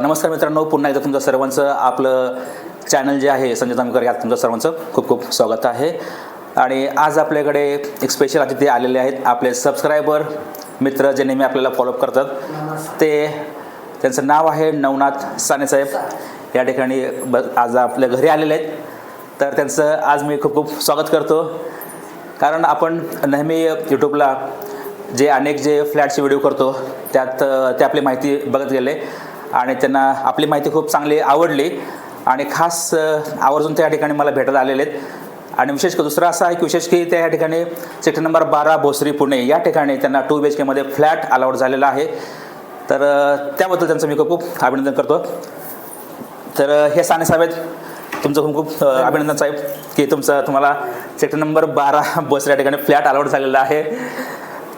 नमस्कार मित्रांनो पुन्हा एकदा तुमचं सर्वांचं आपलं चॅनल जे आहे संजय जामकर यात तुमचं सर्वांचं खूप खूप स्वागत आहे. आणि आज आपल्याकडे एक स्पेशल अतिथी आलेले आहेत आपले सबस्क्रायबर मित्र जे नेहमी आपल्याला फॉलोअप करतात. ते त्यांचं नाव आहे नवनाथ सानेसाहेब या ठिकाणी ब आज आपल्या घरी आलेले आहेत. तर त्यांचं आज मी खूप खूप स्वागत करतो. कारण आपण नेहमी यूट्यूबला जे अनेक जे फ्लॅटचे व्हिडिओ करतो त्यात ते आपली माहिती बघत गेले. आणि त्यांना आपली माहिती खूप चांगली आवडली. आणि खास आवर्जून त्या ठिकाणी मला भेटायला आलेले आहेत. आणि विशेष दुसरं असं आहे की विशेष की त्या ठिकाणी सेक्टर नंबर बारा भोसरी पुणे या ठिकाणी त्यांना टू बी एच केमध्ये फ्लॅट अलाउड झालेला आहे. तर त्याबद्दल त्यांचं मी खूप खूप अभिनंदन करतो. तर हे साने साहेब तुमचं खूप खूप अभिनंदन साहेब की तुमचं तुम्हाला सेक्टर नंबर बारा बस या ठिकाणी फ्लॅट अलाउड झालेला आहे.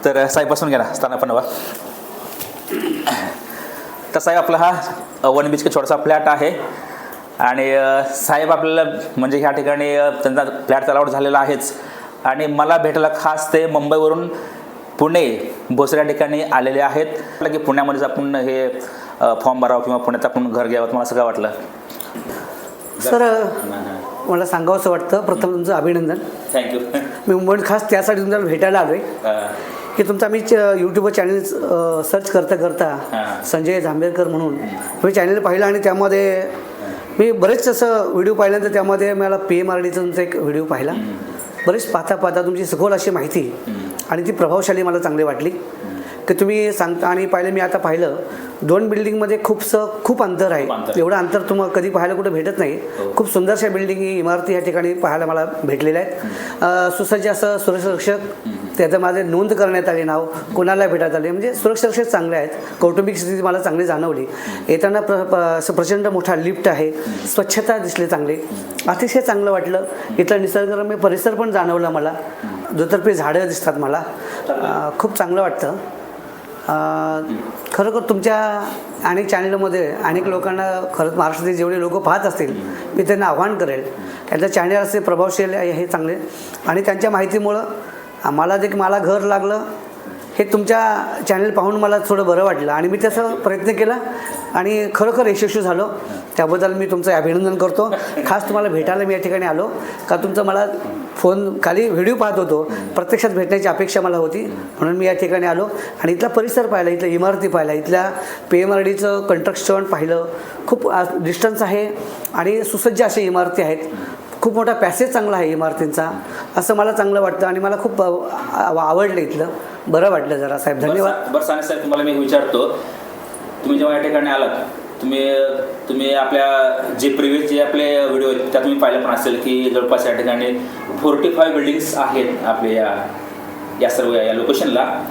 तर साहेब बसून घ्या ना स्थाना पण तर साहेब आपला हा वन बी के छोटासा फ्लॅट आहे. आणि साहेब आपल्याला म्हणजे ह्या ठिकाणी त्यांचा फ्लॅट अलाउड झालेला आहेच. आणि मला भेटायला खास ते मुंबईवरून पुणे भोसरी या ठिकाणी आलेले आहेत. म्हटलं की पुण्यामध्येच आपण हे फॉर्म भरावं किंवा पुण्यात आपण घर घ्यावं तुम्हाला सगळं वाटलं? सर मला सांगावंसं वाटतं. प्रथम तुमचं अभिनंदन. थँक्यू मी मुंबईत खास त्यासाठी तुमच्याला भेटायला आलो आहे की तुमचा मी यूट्यूबवर चॅनल सर्च करता करता. संजय जांभेकर म्हणून मी चॅनल पाहिलं आणि त्यामध्ये मी बरेच असं व्हिडिओ पाहिल्यानंतर त्यामध्ये मला पी एम आर डीचा तुमचा एक व्हिडिओ पाहिला बरेच पाहता पाहता तुमची सखोल अशी माहिती आणि ती प्रभावशाली मला चांगली वाटली की तुम्ही सांगता आणि पाहिलं मी आता पाहिलं दोन बिल्डिंगमध्ये खूपसं खूप अंतर आहे. एवढं अंतर तुम्हाला कधी पाहायला कुठे भेटत नाही हो. खूप सुंदरशा बिल्डिंग इमारती या ठिकाणी पाहायला मला भेटलेल्या आहेत सुसज्ज असं सुरक्षक त्याचं माझे नोंद करण्यात आले नाव कोणाला भेटत आले? म्हणजे सुरक्षारक्षक चांगले आहेत. कौटुंबिक स्थिती मला चांगली जाणवली. येताना प्र प- असं प्रचंड मोठा लिफ्ट आहे. स्वच्छता दिसली चांगली. अतिशय चांगलं वाटलं. इथला निसर्गरम्य परिसर पण जाणवला मला. दुतर्फी झाडं दिसतात मला. खूप चांगलं वाटतं. खरोखर तुमच्या अनेक चॅनलमध्ये अनेक लोकांना खरंच महाराष्ट्रातील जेवढे लोक पाहत असतील मी त्यांना आव्हान करेल. त्यांचं चॅनल असे प्रभावशील आहे हे चांगले. आणि त्यांच्या माहितीमुळं आम्हाला जे मला घर लागलं हे तुमच्या चॅनल पाहून मला थोडं बरं वाटलं. आणि मी त्याचा प्रयत्न केला आणि खरोखर यशस्वी झालो. त्याबद्दल मी तुमचं अभिनंदन करतो. खास तुम्हाला भेटायला मी या ठिकाणी आलो. का तुमचं मला फोन खाली व्हिडिओ पाहत होतो. प्रत्यक्षात भेटण्याची अपेक्षा मला होती. म्हणून मी या ठिकाणी आलो. आणि इथला परिसर पाहिला इथल्या इमारती पाहिला इथल्या पी एम आर डीचं कन्स्ट्रक्शन पाहिलं. खूप डिस्टन्स आहे. आणि सुसज्ज अशा इमारती आहेत. खूप मोठा पॅसेज चांगला आहे इमारतींचा. असं मला चांगलं वाटतं आणि मला खूप आव- आव- आवडलं इथलं. बरं वाटलं जरा साहेब. धन्यवाद. बरं साने साहेब तुम्हाला मी विचारतो. तुम्ही जेव्हा या ठिकाणी आलात तुम्ही तुम्ही आपल्या जे प्रिव्हियस जे आपले व्हिडिओ आहेत त्यात तुम्ही पाहिलं पण असेल की जवळपास या ठिकाणी फोर्टी फाय बिल्डिंग्स आहेत आपल्या या या सर्व या लोकेशनला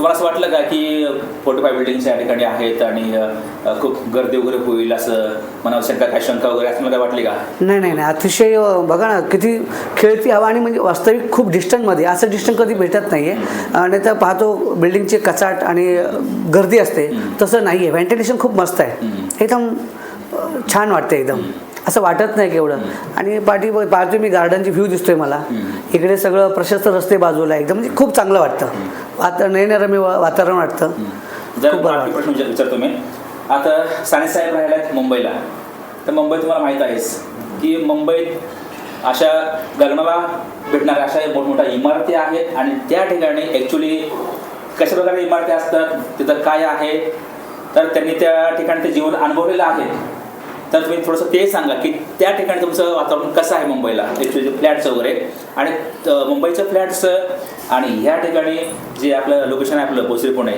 तुम्हाला असं वाटलं का की फोर्टी फाय बिल्डिंग्स या ठिकाणी आहेत आणि खूप गर्दी वगैरे होईल असं मनावर शंका काय शंका वगैरे असं मला काय वाटली का? नाही नाही नाही. अतिशय बघा ना किती खेळती हवा आणि म्हणजे वास्तविक खूप डिस्टन्समध्ये असं डिस्टन्स कधी भेटत नाही आहे आणि तर पाहतो बिल्डिंगचे कचाट आणि गर्दी असते. तसं नाही आहे व्हेंटिलेशन खूप मस्त आहे. एकदम छान वाटतं एकदम. असं वाटत नाही केवढं. आणि पाठी पाहतो मी गार्डनची व्ह्यू दिसतोय मला. इकडे सगळं प्रशस्त रस्ते बाजूला एकदम म्हणजे खूप चांगलं वाटतं. वाता नयनरम्य वा- वातावरण वाटतं. खूप बरं प्रश्न विचार विचारतो मी आता साने साहेब राहिला आहेत मुंबईला. तर मुंबईत तुम्हाला माहीत आहेच की मुंबईत अशा गगनाला भेटणाऱ्या अशा मोठमोठ्या इमारती आहेत आणि त्या ठिकाणी ॲक्च्युली कशा प्रकारे इमारती असतात तिथं काय आहे तर त्यांनी त्या ठिकाणी ते जीवन अनुभवलेलं आहे. तर तुम्ही थोडंसं ते सांगा की त्या ठिकाणी तुमचं वातावरण कसं आहे मुंबईला? ॲक्च्युली फ्लॅट्स वगैरे. आणि मुंबईचं फ्लॅट्सचं आणि ह्या ठिकाणी जे आपलं लोकेशन आहे आपलं भोसरी पुणे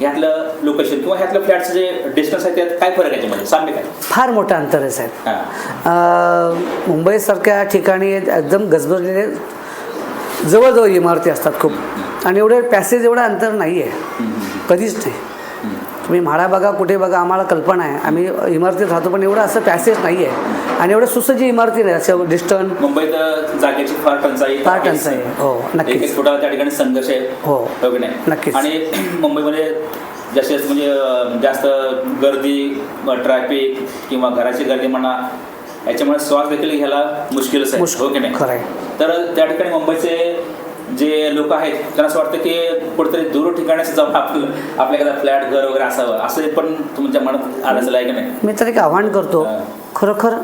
ह्यातलं लोकेशन किंवा ह्यातलं फ्लॅटचं जे डिस्टन्स आहे त्यात काय फरक आहे सांगते काय फार मोठं अंतर आहे साहेब. हां. मुंबईसारख्या ठिकाणी एकदम गजबजलेले जवळजवळ इमारती असतात खूप. आणि एवढे पॅसेज एवढं अंतर नाही आहे कधीच नाही. तुम्ही म्हाडा बघा कुठे बघा आम्हाला कल्पना आहे आम्ही इमारतीत राहतो पण एवढं असं पॅसेज नाही आहे आणि एवढं सुसज्ज इमारती नाही असं डिस्टन्स मुंबईत जागेची फार टंचाई फार. टंचाई आहे. हो, नक्कीच. त्या ठिकाणी संघर्ष आहे हो. हो नक्कीच. आणि मुंबईमध्ये जास्त म्हणजे जास्त गर्दी ट्रॅफिक किंवा घराची गर्दी म्हणा याच्यामुळे श्वास देखील घ्यायला मुश्किलच आहे मुश्किल. हो की नाही खरं आहे. तर त्या ठिकाणी मुंबईचे जे लोक आहेत त्यांना असं वाटतं की कुठेतरी दूर ठिकाणी जाऊन आपलं आपल्या एखादा फ्लॅट घर वगैरे असावं. असं पण तुमच्या मनात आलं आहे की नाही? मी तर एक आव्हान करतो. खरोखर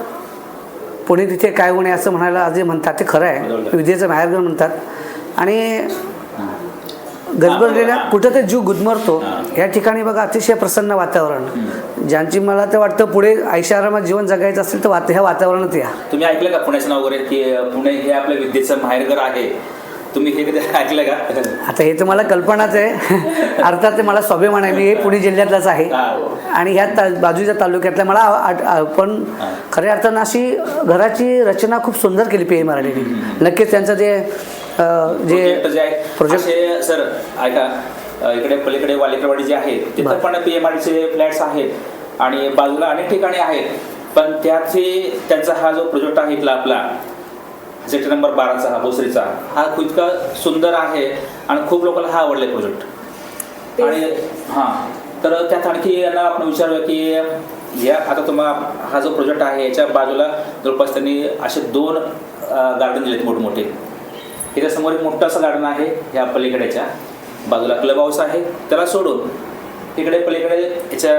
पुणे तिथे काय होणे असं म्हणायला आज जे म्हणतात ते खरं आहे. विद्येचं माहेरघर म्हणतात. आणि गजबजलेल्या कुठं ते जीव गुदमरतो. या ठिकाणी बघा अतिशय प्रसन्न वातावरण. ज्यांची मला तर वाटतं पुढे आयुष्यारामात जीवन जगायचं असेल तर वात ह्या वातावरणात या. तुम्ही ऐकलं का पुण्याचं नाव वगैरे की पुणे हे आपल्या विद्येचं माहेरघर आहे? तुम्ही हे कधी ऐकलं का आता हे तर मला कल्पनाच आहे अर्थात ते मला स्वाभिमान आहे मी हे पुणे जिल्ह्यातलाच आहे. आणि ह्या ता बाजूच्या तालुक्यातल्या मला आ- पण. खऱ्या अर्थानं अशी घराची रचना खूप सुंदर केली पी एम मराठीने नक्कीच त्यांचं जे अं, प्रोजेक्ट जे जे आहे प्रोजेक्ट- असे सर ऐका अ, इकडे पलीकडे वालेकरवाडी जे आहे तिथं बरं. पण पी एम आरचे फ्लॅट्स आहेत आणि बाजूला अनेक ठिकाणी आहेत पण त्याचे त्यांचा हा जो प्रोजेक्ट आहे इथला आपला सेक्टर नंबर बाराचा हा भोसरीचा. हा खूप इतका सुंदर आहे आणि खूप लोकांना हा आवडला प्रोजेक्ट आणि हां. तर त्यात आणखी यांना आपण विचारूया की या आता तुम्हाला हा जो प्रोजेक्ट आहे याच्या बाजूला जवळपास त्यांनी असे दोन गार्डन दिलेत मोठमोठे. याच्या समोर एक मोठं असं गार्डन आहे ह्या पलीकडेच्या बाजूला क्लब हाऊस आहे. त्याला सोडून इकडे पलीकडे याच्या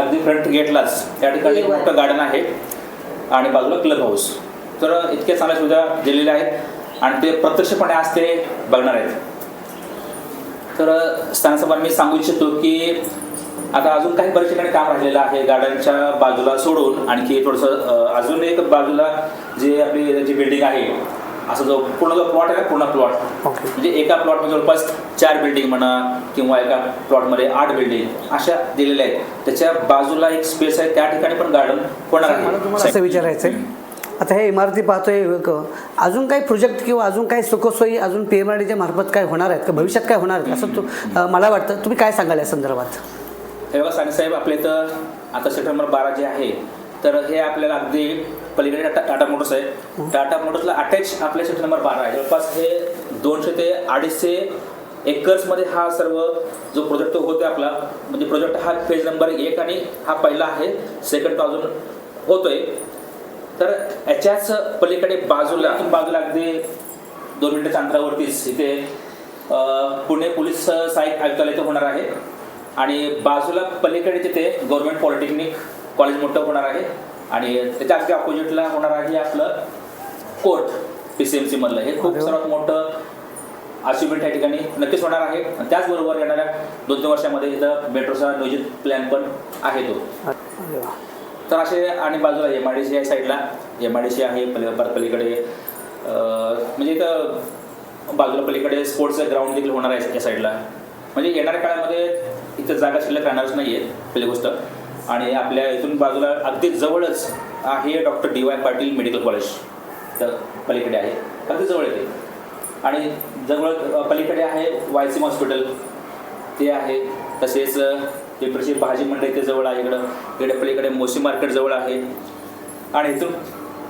अगदी फ्रंट गेटलाच त्या ठिकाणी मोठं गार्डन आहे. आणि बाजूला क्लब हाऊस तर इतक्या चांगल्या सुविधा दिलेल्या आहेत आणि ते प्रत्यक्षपणे आज ते बघणार आहेत. तर स्थानसभा मी सांगू इच्छितो की आता अजून काही बऱ्याच ठिकाणी काम राहिलेलं आहे गार्डनच्या बाजूला सोडून. आणखी थोडंसं अजून एक बाजूला जे आपली जी बिल्डिंग आहे असं जो पूर्ण जो प्लॉट आहे ना पूर्ण प्लॉट म्हणजे एका प्लॉटमध्ये जवळपास चार बिल्डिंग म्हणा किंवा एका प्लॉटमध्ये आठ बिल्डिंग अशा दिलेल्या आहेत. त्याच्या बाजूला एक स्पेस आहे त्या ठिकाणी पण गार्डन होणार आहे. असं विचारायचं आहे आता हे इमारती पाहतोय अजून काही प्रोजेक्ट किंवा अजून काही सुखसोयी अजून पी एम आर डीच्या मार्फत काय होणार आहेत का? भविष्यात काय होणार आहेत? असं तू मला वाटतं. तुम्ही काय सांगाल या संदर्भात? हे बघा साने साहेब आपल्या इथं आता सेक्टर नंबर बारा जे आहे तर हे आपल्याला अगदी पलीकडे टाटा टाटा मोटर्स आहे. टाटा मोटर्सला अटॅच आपल्या सेक्टर नंबर बारा आहे. जवळपास हे दोनशे ते अडीचशे एकर्समध्ये हा सर्व जो प्रोजेक्ट होते आपला म्हणजे प्रोजेक्ट हा फेज नंबर एक आणि हा पहिला आहे. सेकंड अजून होतोय. तर याच्याच पलीकडे बाजूला बाजूला अगदी दोन मिनिटाच्या अंतरावरतीच इथे पुणे पोलीस सहाय्यक आयुक्तालय इथं होणार आहे. आणि बाजूला पलीकडे तिथे गव्हर्नमेंट पॉलिटेक्निक कॉलेज मोठं होणार आहे. आणि त्याच्या अगदी ऑपोजिटला होणार आहे आपलं court P C M C मधलं. हे खूप. सर्वात मोठं अचिव्हमेंट या ठिकाणी नक्कीच होणार आहे. आणि त्याचबरोबर येणाऱ्या दोन तीन वर्षामध्ये इथं मेट्रोचा नियोजित प्लॅन पण आहे तो. तर असे आणि बाजूला एम आय डी सी आहे साईडला एम आय डी सी आहे पली परत पलीकडे म्हणजे इथं बाजूला पलीकडे स्पोर्ट्सचं ग्राउंड देखील होणार आहे या साईडला म्हणजे येणाऱ्या काळामध्ये इथं जागा शिल्लक राहणारच नाही आहे पहिली गोष्ट. आणि आपल्या इथून बाजूला अगदी जवळच आहे doctor D Y Patil medical college तर पलीकडे आहे. अगदी जवळ येते आणि जवळ पलीकडे आहे वाय सी हॉस्पिटल ते आहे तसेच पिंपरीची भाजी मंडळी ते जवळ आहे इकडं. इकडे पलीकडे मोसी मार्केट जवळ आहे. आणि इथून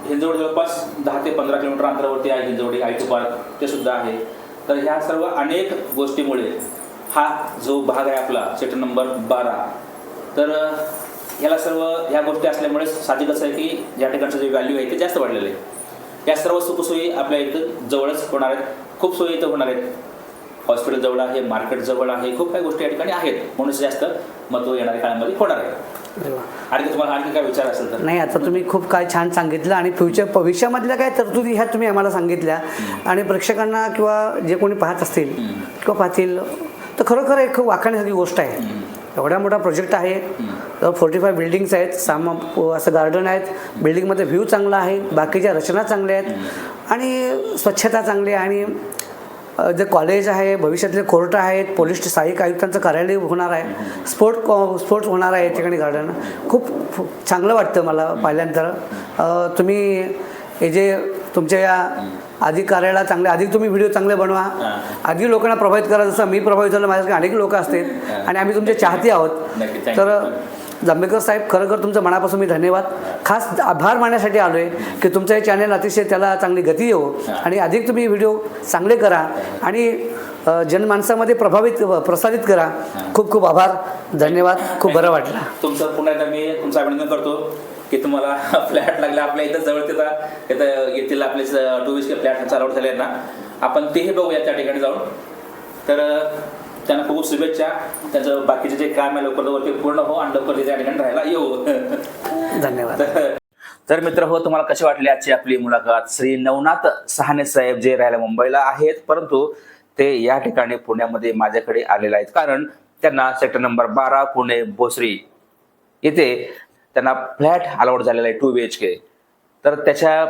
हिंजवड जवळपास दहा ते पंधरा किलोमीटर अंतरावरती आहे हिंजवडी आय टी पार्क. ते सुद्धा आहे. तर ह्या सर्व अनेक गोष्टीमुळे हा जो भाग आहे आपला सेक्टर नंबर बारा. तर ह्याला सर्व ह्या गोष्टी असल्यामुळे साहजिकच आहे की या ठिकाणचं जे व्हॅल्यू आहे ते जास्त वाढलेलं आहे. या सर्व सुखसोयी आपल्या इथं जवळच होणार आहेत. खूप सोयी इथं होणार आहेत. हॉस्पिटल जवळ आहे मार्केट जवळ आहे खूप काही गोष्टी या ठिकाणी आहेत. म्हणून जास्त महत्त्व येणाऱ्या काळामध्ये होणार आहे. आणखी तुम्हाला आणखी काय विचार असेल तर? नाही आता तुम्ही खूप काय छान सांगितलं आणि फ्युचर भविष्यामधल्या काय तरतुदी ह्या तुम्ही आम्हाला सांगितल्या. आणि प्रेक्षकांना किंवा जे कोणी पाहत असतील किंवा पाहतील तर खरोखर एक वाखाण्यासारखी गोष्ट आहे. एवढा मोठा प्रोजेक्ट आहे. फोर्टी फाय बिल्डिंग्स आहेत साम असं गार्डन आहेत. बिल्डिंगमध्ये व्ह्यू चांगला आहे बाकीच्या रचना चांगल्या आहेत. आणि स्वच्छता चांगली आहे आणि जे कॉलेज आहे भविष्यातले कोर्ट आहेत पोलीस सहाय्यक आयुक्तांचं कार्यालय होणार आहे स्पोर्ट स्पोर्ट्स होणार आहे या ठिकाणी गार्डन खूप चांगलं वाटतं मला पाहिल्यानंतर. तुम्ही हे जे तुमच्या या अधिक कार्याला चांगले अधिक तुम्ही व्हिडिओ चांगले बनवा. अधिक लोकांना प्रभावित करा जसं मी प्रभावित झालं माझ्याकडे अनेक लोक असतील. आणि आम्ही तुमचे चाहते आहोत. तर. जांभेकर साहेब खरोखर तुमचं मनापासून मी धन्यवाद. खास आभार मानण्यासाठी आलो आहे की तुमचं हे चॅनल अतिशय त्याला चांगली गती येऊ आणि अधिक तुम्ही व्हिडिओ चांगले करा आणि जनमाणसामध्ये जनमानसामध्ये प्रभावित प्रसारित करा. खूप खूप आभार. धन्यवाद. खूप बरं वाटलं. तुमचं पुन्हा एकदा मी तुमचं अभिनंदन करतो की तुम्हाला फ्लॅट लागला. आपल्या इथं जवळ तिथं इथं येथील आपले टू बी फ्लॅट चालवत झाले ना. आपण तेही बघूया त्या ठिकाणी जाऊन. तर त्यांना खूप शुभेच्छा. त्याचं बाकीचे जे काम आहे लवकर लवकर ते पूर्ण हो आणि लवकर ते त्या ठिकाणी राहायला येऊ. धन्यवाद. तर मित्र हो तुम्हाला कशी वाटली आजची आपली मुलाखत? श्री नवनाथ सहाने साहेब जे राहायला मुंबईला आहेत परंतु ते या ठिकाणी पुण्यामध्ये माझ्याकडे आलेले आहेत. कारण त्यांना सेक्टर नंबर बारा पुणे भोसरी येथे त्यांना फ्लॅट अलाउड झालेला आहे टू बी एच के तर त्याच्या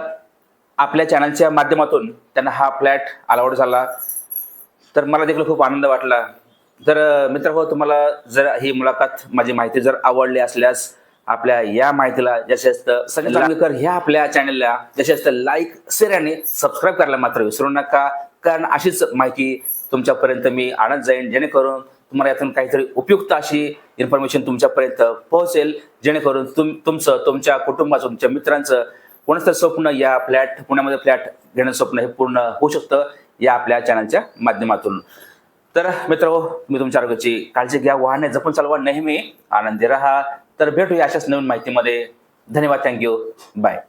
आपल्या चॅनलच्या माध्यमातून त्यांना हा फ्लॅट अलाउड झाला. तर मला देखील खूप आनंद वाटला. तर मित्र हो तुम्हाला जर ही मुलाखत माझी माहिती जर आवडली असल्यास आपल्या या माहितीला जास्त संजय जांभेकर ह्या आपल्या चॅनलला जास्त लाईक शेअर आणि सबस्क्राईब करायला मात्र विसरू नका. कारण अशीच माहिती तुमच्यापर्यंत मी आणत जाईन. जेणेकरून तुम्हाला यातून काहीतरी उपयुक्त अशी इन्फॉर्मेशन तुमच्यापर्यंत पोहोचेल. जेणेकरून तुम तुमचं तुमच्या कुटुंबाचं तुमच्या मित्रांचं कोणाचं स्वप्न या फ्लॅट पुण्यामध्ये फ्लॅट घेणं स्वप्न हे पूर्ण होऊ शकतं या आपल्या चॅनलच्या माध्यमातून. तर मित्र मी तुमच्या आरोग्याची काळजी घ्या. वाहने जपून चालवा नेहमी. आनंदी राहा. तर भेटूया अशाच नवीन माहितीमध्ये. धन्यवाद. Thank you bye